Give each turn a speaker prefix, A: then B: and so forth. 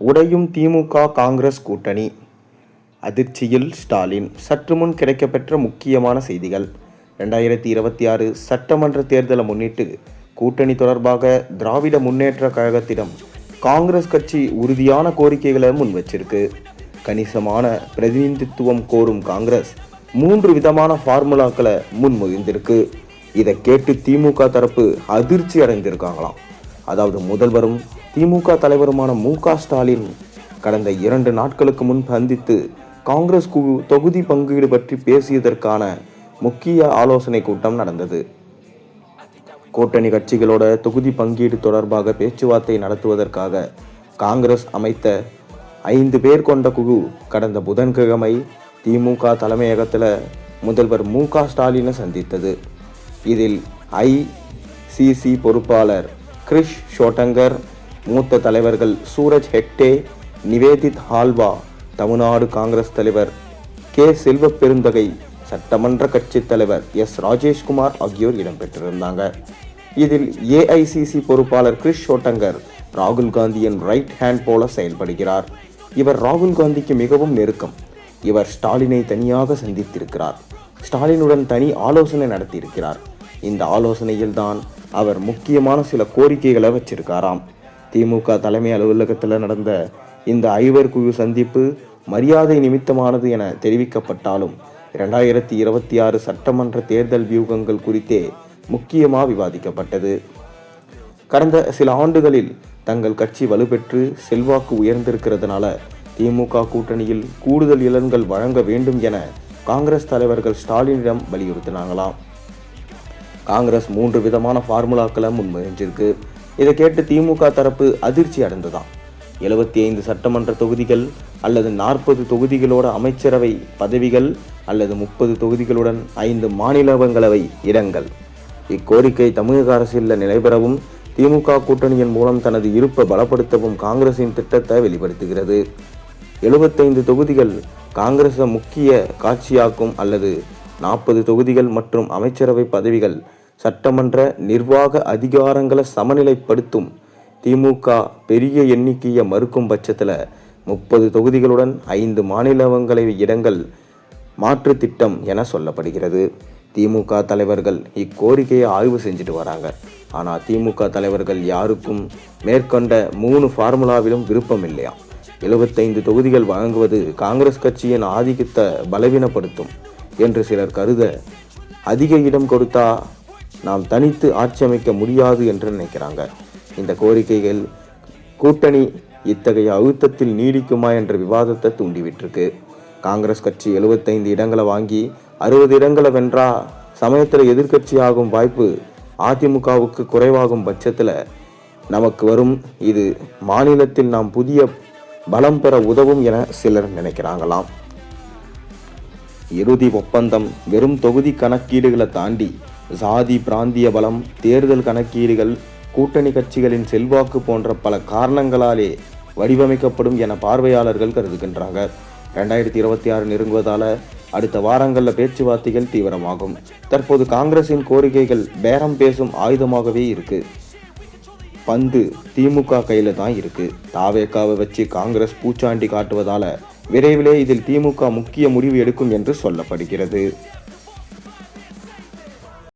A: உடையும் திமுக காங்கிரஸ் கூட்டணி. அதிர்ச்சியில் ஸ்டாலின். சற்று முன் கிடைக்கப்பெற்ற முக்கியமான செய்திகள். ரெண்டாயிரத்தி இருபத்தி ஆறு சட்டமன்ற தேர்தலை முன்னிட்டு கூட்டணி தொடர்பாக திராவிட முன்னேற்ற கழகத்திடம் காங்கிரஸ் கட்சி உறுதியான கோரிக்கைகளை முன் வச்சிருக்கு. கணிசமான பிரதிநிதித்துவம் கோரும் காங்கிரஸ் மூன்று விதமான ஃபார்முலாக்களை முன்மொழிந்திருக்கு இதை கேட்டு திமுக தரப்பு அதிர்ச்சி அடைந்திருக்காங்களாம். அதாவது முதல்வரும் திமுக தலைவருமான மு ஸ்டாலின் கடந்த இரண்டு நாட்களுக்கு முன் சந்தித்து காங்கிரஸ் குழு தொகுதி பங்கீடு பற்றி பேசியதற்கான முக்கிய ஆலோசனை கூட்டம் நடந்தது. கூட்டணி கட்சிகளோட தொகுதி பங்கீடு தொடர்பாக பேச்சுவார்த்தை நடத்துவதற்காக காங்கிரஸ் அமைத்த ஐந்து பேர் கொண்ட குழு கடந்த புதன்கிழமை திமுக தலைமையகத்தில் முதல்வர் மு க ஸ்டாலினை சந்தித்தது. இதில் ஐசிசி பொறுப்பாளர் கிரிஷ் ஷோட்டங்கர் மூத்த தலைவர்கள் சூரஜ் ஹெக்டே நிவேதித் ஹால்வா தமிழ்நாடு காங்கிரஸ் தலைவர் கே. செல்வ பெருந்தகை சட்டமன்ற கட்சித் தலைவர் எஸ். ராஜேஷ்குமார் ஆகியோர் இடம்பெற்றிருந்தாங்க. இதில் ஏஐசிசி பொறுப்பாளர் கிறிஷ் ஷோட்டங்கர் ராகுல் காந்தியின் ரைட் ஹேண்ட் போல செயல்படுகிறார். இவர் ராகுல் காந்திக்கு மிகவும் நெருக்கம். இவர் ஸ்டாலினை தனியாக சந்தித்திருக்கிறார். ஸ்டாலினுடன் தனி ஆலோசனை நடத்தியிருக்கிறார். இந்த ஆலோசனையில்தான் அவர் முக்கியமான சில கோரிக்கைகளை வச்சிருக்காராம். திமுக தலைமை அலுவலகத்தில் நடந்த இந்த ஐவர் குழு சந்திப்பு மரியாதை நிமித்தமானது என தெரிவிக்கப்பட்டாலும் இரண்டாயிரத்தி இருபத்தி ஆறு சட்டமன்ற தேர்தல் வியூகங்கள் குறித்தே முக்கியமாக விவாதிக்கப்பட்டது. கடந்த சில ஆண்டுகளில் தங்கள் கட்சி வலுப்பெற்று செல்வாக்கு உயர்ந்திருக்கிறதுனால திமுக கூட்டணியில் கூடுதல் இலன்கள் வழங்க வேண்டும் என காங்கிரஸ் தலைவர்கள் ஸ்டாலினிடம் வலியுறுத்தினாங்களாம். காங்கிரஸ் மூன்று விதமான ஃபார்முலாக்களை முன்மொழிஞ்சிருக்கு. இதை கேட்டு திமுக தரப்பு அதிர்ச்சி அடைந்ததாம். எழுபத்தி ஐந்து சட்டமன்ற தொகுதிகள் அல்லது நாற்பது தொகுதிகளோட அமைச்சரவை பதவிகள் அல்லது முப்பது தொகுதிகளுடன் ஐந்து மாநிலங்களவை இடங்கள். இக்கோரிக்கை தமிழக அரசில் நிலைபெறவும் திமுக கூட்டணியின் மூலம் தனது இருப்பை பலப்படுத்தவும் காங்கிரசின் திட்டத்தை வெளிப்படுத்துகிறது. எழுபத்தைந்து தொகுதிகள் காங்கிரஸை முக்கிய காட்சியாக்கும் அல்லது நாற்பது தொகுதிகள் மற்றும் அமைச்சரவை பதவிகள் சட்டமன்ற நிர்வாக அதிகாரங்களை சமநிலைப்படுத்தும் திமுக பெரிய எண்ணிக்கையை மறுக்கும் பட்சத்தில் முப்பது தொகுதிகளுடன் ஐந்து மாநிலங்களவை இடங்கள் மாற்று திட்டம் என சொல்லப்படுகிறது. திமுக தலைவர்கள் இக்கோரிக்கையை ஆய்வு செஞ்சுட்டு வராங்க. ஆனால் திமுக தலைவர்கள் யாருக்கும் மேற்கொண்ட மூணு ஃபார்முலாவிலும் விருப்பம் இல்லையா? எழுபத்தைந்து தொகுதிகள் வழங்குவது காங்கிரஸ் கட்சியின் ஆதிக்கத்தை பலவீனப்படுத்தும் என்று சிலர் கருத அதிக இடம் கொடுத்தா நாம் தனித்து ஆட்சி அமைக்க முடியாது என்று நினைக்கிறாங்க. இந்த கோரிக்கைகள் கூட்டணி இத்தகைய அழுத்தத்தில் நீடிக்குமா என்ற விவாதத்தை தூண்டிவிட்டிருக்கு. காங்கிரஸ் கட்சி எழுபத்தைந்து இடங்களை வாங்கி அறுபது இடங்களை வென்றா சமயத்தில் எதிர்க்கட்சி ஆகும் வாய்ப்பு அதிமுகவுக்கு குறைவாகும் பட்சத்தில் நமக்கு வரும். இது மாநிலத்தில் நாம் புதிய பலம் பெற உதவும் என சிலர் நினைக்கிறாங்களாம். இறுதி ஒப்பந்தம் வெறும் தொகுதி கணக்கீடுகளை தாண்டி சாதி பிராந்திய பலம் தேர்தல் கணக்கீடுகள் கூட்டணி கட்சிகளின் செல்வாக்கு போன்ற பல காரணங்களாலே வடிவமைக்கப்படும் என பார்வையாளர்கள் கருதுகின்றாங்க. ரெண்டாயிரத்தி இருபத்தி ஆறு நெருங்குவதால அடுத்த வாரங்களில் பேச்சுவார்த்தைகள் தீவிரமாகும். தற்போது காங்கிரசின் கோரிக்கைகள் பேரம் பேசும் ஆயுதமாகவே இருக்கு. பந்து திமுக கையில் தான் இருக்கு. தாவேக்காவை வச்சு காங்கிரஸ் பூச்சாண்டி காட்டுவதால விரைவிலே இதில் திமுக முக்கிய முடிவு எடுக்கும் என்று சொல்லப்படுகிறது.